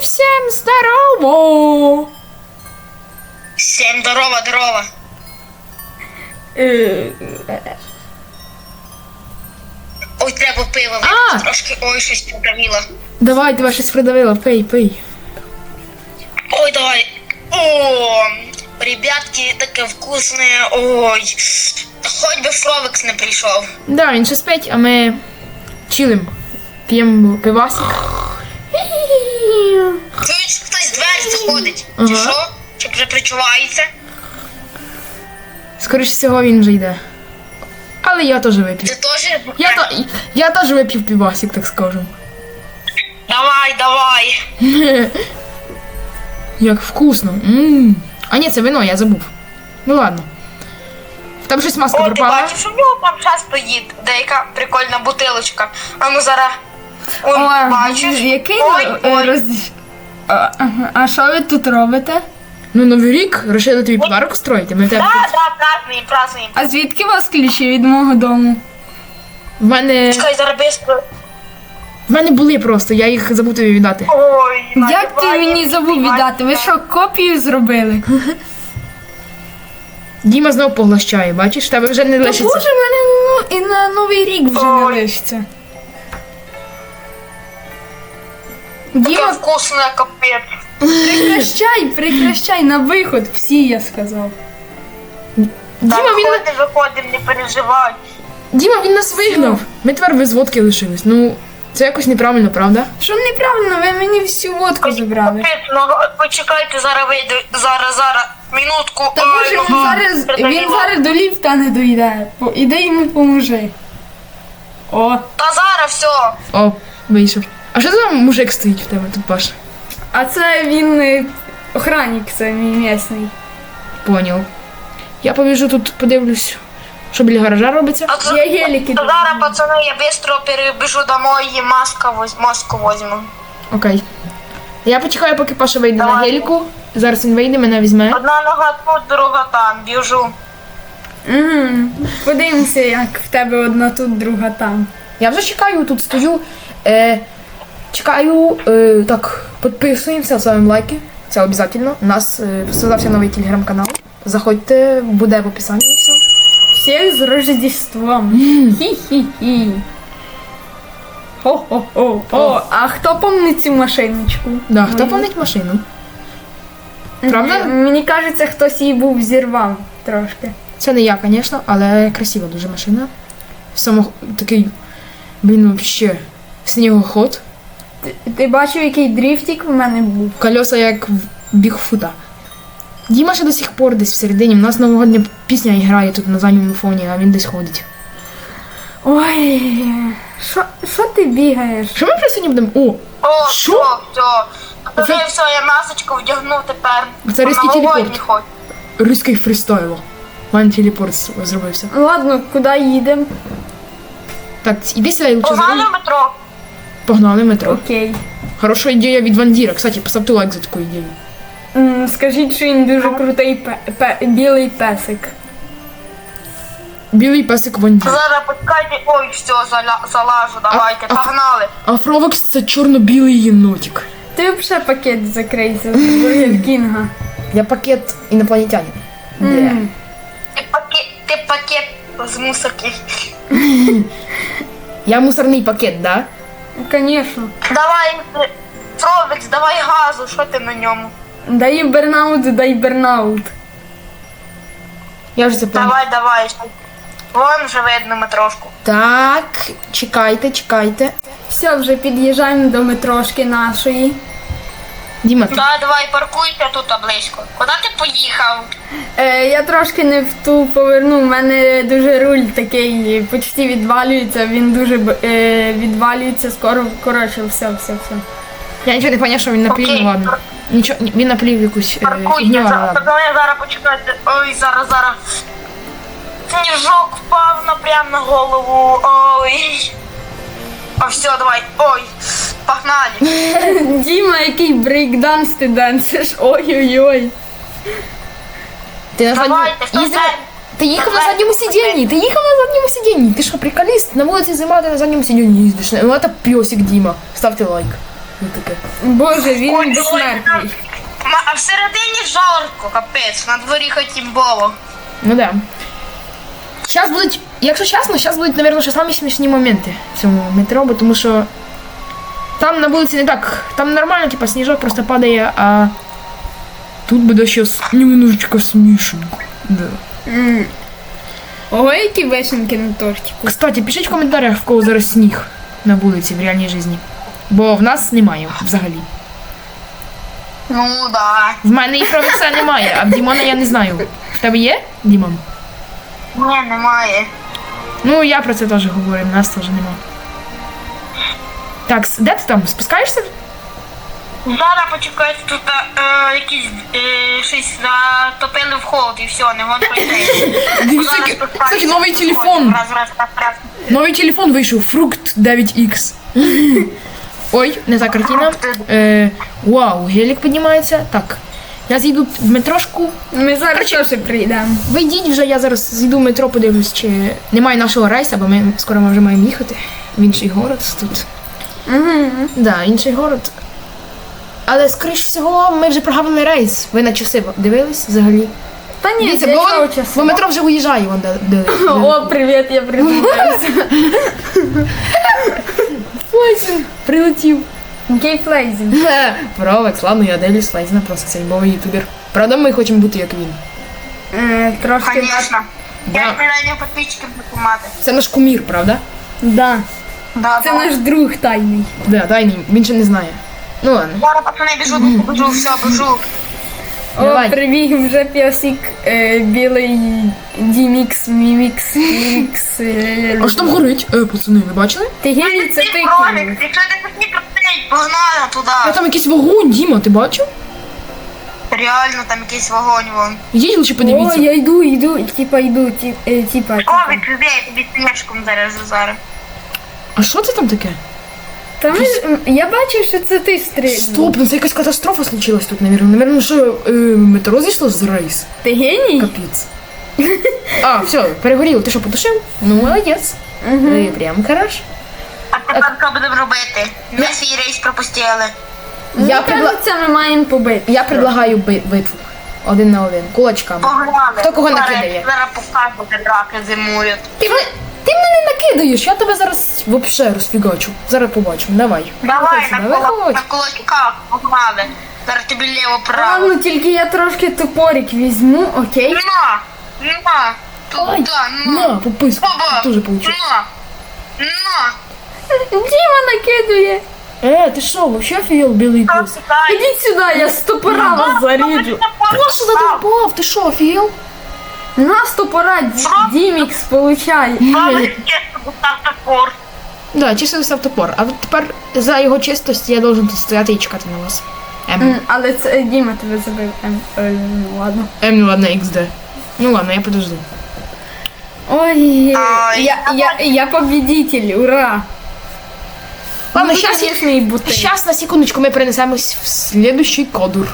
всем здорово! Всем здорово, здорово. Е, Ой, треба пива А! трошки. Ой, щось придавило. Давай, тебе щось придавило, пий, пий. Ой, давай. О, ребятки, таке вкусне. Ой. Хоть би Фровекс не прийшов. Да, він ще спить, а ми чилим. П'ємо пивасик. Чуєш, хтось двері заходить. Ага. Чи що? Чи вже причувається? Скоріше всього він вже йде. Але я теж вип'ю. Ти теж? Я, та, я теж вип'ю пивасик, так скажемо. Давай, давай. Як вкусно. м А ні, це вино, я забув. Ну ладно. Там щось маска О, ти пропала. бачиш, у нього там час стоїть. Деяка прикольна бутилочка. А ну зараз. Ой, бачиш? який Ой, ой. роз... А, ага. а що ви тут робите? Ну, Новий рік, вирішили тобі подарок устроїти. Ми в тебе Да, тут... да, празднуємо. А звідки у вас ключі від мого дому? В мене. Чекай, зараз бистро. В мене були просто, я їх забув тобі віддати. Ой, Як ти мені забув віддати? Ви що, копію зробили? Діма знов поглощає, бачиш, в тебе вже не Та лишиться. боже, мене ну, і на новий рік вже не Ой. лишиться. Діма, вкусне капець. прекращай, прекращай, на виход, всі я сказав. Діма, Там він, виходимо, виходимо, не переживай. Діма, він нас вигнав. Ми тепер без водки лишились. Ну, це якось неправильно, правда? Що неправильно, ви мені всю водку забрали. Капець, ну почекайте, зараз вийду. Зараз, зараз. Минутку. Та Ой, боже, він нога. зараз, він зараз до ліфта не дойде. По- Іди йому поможи. О, Та зараз все. О, вийшов. А що там мужик стоїть в тебе тут, Паш? а це він е, охранник, це мій місний. Поняв. Я побіжу тут, подивлюсь, що біля гаража робиться. А це- Я геліки Та Зараз, пацани, я швидко перебіжу домой і маска воз... маску возьму. Окей. Я почекаю, поки Паша вийде на Давай. геліку. Зараз він вийде, мене візьме. Одна нога тут, друга там. Біжу. Угу. Подивимося, як в тебе одна тут, друга там. Я вже чекаю, тут стою. Е, чекаю. Е, так, підписуємося, ставимо лайки. Це обов'язково. У нас е, создався новий телеграм-канал. Заходьте, буде в описанні все. Всіх з Рождеством. Хі-хі-хі. Хо-хо-хо. О, а хто помнить цю машиночку? Да, хто помнить машину? Правда? Мені кажеться, хтось її був зірвав трошки. Це не я, звісно, але красива дуже машина. Само такий, блін, вообще, снігоход. Ти, ти бачив, який дріфтик в мене був? Колеса як в Бігфута. Діма ще до сих пор десь всередині. У нас новогодня пісня грає тут на задньому фоні, а він десь ходить. Ой, що, що ти бігаєш? Що ми про сьогодні будемо? О! О, Що? все, все. Це- Вже все, я масочку вдягнув тепер. Це різкий Новогодній телепорт. хоч. Руський фрістайл. Ван телепорт зробився. Ладно, куди їдемо? Так, іди сюди, лучше Погано за метро. Погнали метро. Окей. Хороша ідея від Вандіра. Кстати, поставте лайк за таку ідею. М, Скажіть, що він дуже крутий пе- пе- білий песик. Білий песик Вандір. Зараз почекайте. Ой, все, заля... залажу, давайте, а- погнали. А це чорно-білий єнотик. Ти взагалі пакет закрийся з Бургер Кінга. Я пакет інопланетянин. М. Ти пакет, ти пакет з мусорки. Я мусорний пакет, да? Звісно. Давай, е, Фровекс, давай газу, що ти на ньому? Дай бернаут, дай бернаут. Я вже поняла. Давай, давай. Вон вже видно метрошку. Так, чекайте, чекайте. Все, вже під'їжджаємо до метрошки нашої. Діма, ти Да, давай, паркуйся тут близько. Куди ти поїхав? Е, я трошки не в ту поверну. У мене дуже руль такий почти відвалюється. Він дуже б- е, відвалюється скоро. Коротше, все, все, все. я нічого не поняв, що він наплів, Окей. ну ладно. Нічого, ні, він наплів якусь е, Паркуйся. але За- ладно. Пацани, зараз почекайте. Ой, зараз, зараз. Сніжок впав на на голову. Ой. А все, давай. Ой. Погнали. Діма, який брейкданс ти денсиш. Ой-ой-ой. Ти на задньому... Давайте, хто їздив... знає? Ти їхав на Давай, задньому давай. сидінні, ти їхав на задньому сидінні. Ти що, приколіст? На вулиці зима, ти на задньому сидінні їздиш. Ну, це пьосик Діма. Ставте лайк. Ну таке. Боже, він Ой, безсмертний. Ма- А всередині жарко, капець, на дворі хоч імбово. Ну да. Зараз будуть, якщо чесно, зараз будуть, мабуть, ще самі смішні моменти в цьому метро, бо тому що там на вулиці не так. Там нормально, типа сніжок просто падає, а тут буде щось немножечко смішенько. Да. М. Ого, які вишеньки на тортику. Кстати, пишіть в коментарях, в кого зараз сніг на вулиці в реальній житті. Бо в нас немає взагалі. Ну да. В мене і Фровекса немає, а в Дімона я не знаю. В тебе є, Дімон? Ні, немає. Ну, я про це теж говорю, в нас теж нема. Так, де ти там? Спускаєшся? Зараз почекайте, тут е, якісь е, щось затопили в холод і все, не гон пройти. Дивіться, який- Кстати, новий телефон. Раз, раз, раз, раз. Новий телефон вийшов, Фрукт 9X. Ой, не та картина. Е, вау, гелік піднімається. Так. Я зійду в метрошку. Ми зараз теж прийдемо. Ви йдіть вже, я зараз зійду в метро, подивлюсь, чи немає нашого рейса, бо ми скоро ми вже маємо їхати в інший город тут. Угу. Да, інший город. Але, скоріш всього, ми вже прогавили рейс. Ви на часи дивились взагалі? Та ні, Дивіться, бо, чого вон- часу? бо метро вже уїжджає, вон де. де, де. О, привіт, я. Флайзен прилетів. Який флейзінг? Провекс, ладно, я Деліс Флайзена, просто це імбовий ютубер. Правда, ми хочемо бути як він. Е, Трошки. Конечно. Да. Я мільйонів підписчиків буду мати. Це наш кумір, правда? Да. Да, Це да. наш друг тайний. Да, тайний, він ще не знає. Ну ладно. Зараз пацани біжу, біжу, все, біжу. Давай. О, привіг вже пісик е, білий Дімікс, Мімікс, Мімікс. е, А що там горить? Е, пацани, ви бачили? Ти гені, це ти Ролик, якщо ти хотів крутить, погнали А туди. там якийсь вогонь, Діма, ти бачив? Реально, там якийсь вогонь вон. Йдіть лише О, подивіться. я йду, йду, типа йду, ті- е, типа. Типа. відкриди, я тобі снежком зараз зараз. А що це там таке? Та ми я бачу, що це ти стрільнув. Стоп, ну це якась катастрофа случилась тут, навірно. Навірно, що е, метро зійшло з рейс. Ти геній? Капець. А, все, перегоріло. Ти що, потушив? Ну, молодець. Е, Прям хорош. А тепер що будемо робити? Ми свій рейс пропустили. Я Я, предла... кажеться, ми маємо побити. я предлагаю би- битву. Один на один. Кулачками. Погнали. Хто кого накидає? Зараз покажу, де драки зимують. Ти, ти мене я тебе зараз вообще розфігачу. Зараз побачимо, давай. Давай, Виходь на, сюди, кулак, на кулачках погнали. Зараз тобі ліво право. Ладно, тільки я трошки топорик візьму, окей? На, на, Ай, туди, на. На, пописку. Баба, Дуже получив. на, на. Діма накидує. Е, ти що, вообще офігел білий? Сідай. Ідіть сюди, я з топора вас заріжу. Прошу задовбав, ти що, офігел? На з топора Ді- Дімікс получай. Правда, чесно, достав топор. Да, чисто став топор. А тепер за його чистості я должен тут стояти і чекати на вас. М. М, Але це Діма тебе забив. Ем, е, ну ладно. М, ну ладно, XD. Ну ладно, я подожду. Ой, Ай, я, я, я победитель, ура! Ладно, Ну, щас, бутиль. на секундочку ми перенесемось в следующий кодур.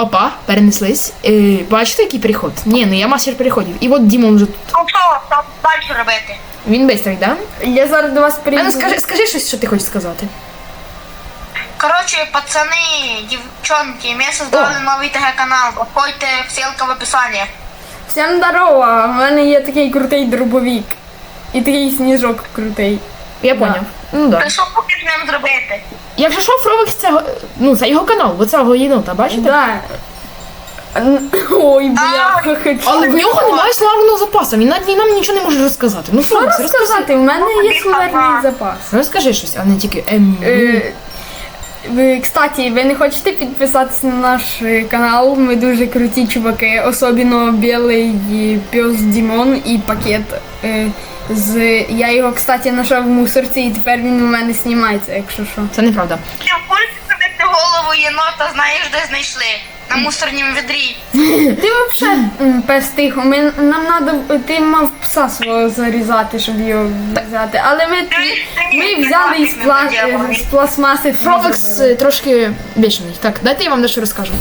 Опа, перенеслись. Е, бачите, який переход? Ні, ну я мастер переходів. І от Дімон вже тут. Ну що, там далі робити? Він бистрий, да? Я зараз до вас А прийду. ну скажи, скажи щось, що ти хочеш сказати. Коротше, пацани, дівчонки, ми создали новий ТГ-канал. Заходьте, ссылка в описанні. Всім здорово, в мене є такий крутий дробовик. І такий сніжок крутий. Я поняв. Ну да. Ти що хочеш з ним зробити? Якщо що, Фровекс це, ну, це його канал, бо цього єнота, бачите? Да. Ой, бляха, хочу. Але в нього немає словарного запасу, він навіть нам нічого не може розказати. Ну, Що розкажи. розказати? У мене є словарний запас. Розкажи щось, а не тільки ем. Е, Ви, кстати, ви не хочете підписатися на наш е, канал? Ми дуже круті чуваки, особливо білий пес Дімон і пакет. е, З... Я його, кстати, знайшов в мусорці і тепер він у мене знімається, якщо що. Це неправда. Ти в курсі, ти голову єнота знаєш, де знайшли? На мусорнім відрі. Ти взагалі пес тихо. Ми, нам надо, ти мав пса свого зарізати, щоб його взяти. Але ми, ми взяли із, пла... з пластмаси. Фровекс е, трошки бічний. Так, дайте я вам дещо розкажу.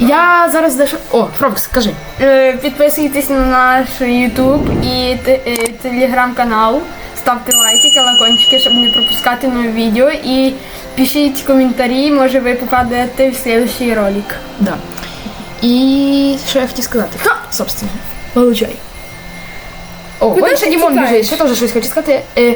Я зараз дещо. О, Фровекс, скажи. Е, Підписуйтесь на наш YouTube і е, телеграм-канал. ставте лайки, колокольчики, щоб не пропускати нові відео. І пишіть коментарі, може ви попадете в следующий ролик. Да. І що я хотів сказати? Ха! Собственно. Получай. О, Куди ти Дімон тікаєш? біжить, ще теж щось хочу сказати. Е,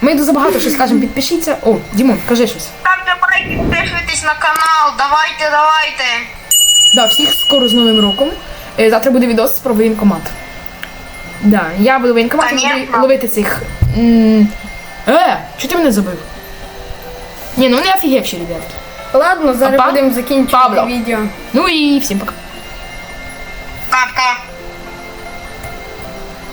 ми дуже багато щось кажемо, підпишіться. О, Дімон, кажи щось. Ставте лайки, підписуйтесь на канал, давайте, давайте. Да, всіх скоро з Новим роком. Е, завтра буде відос про воєнкомат. Да, я буду воєнкоматом буду Понятно. ловити цих. м, Е, що ти мене забив? Ні, ну вони офігевші, ребятки. Ладно, зараз Папа? будемо закінчувати Павло. відео. Ну і всім пока.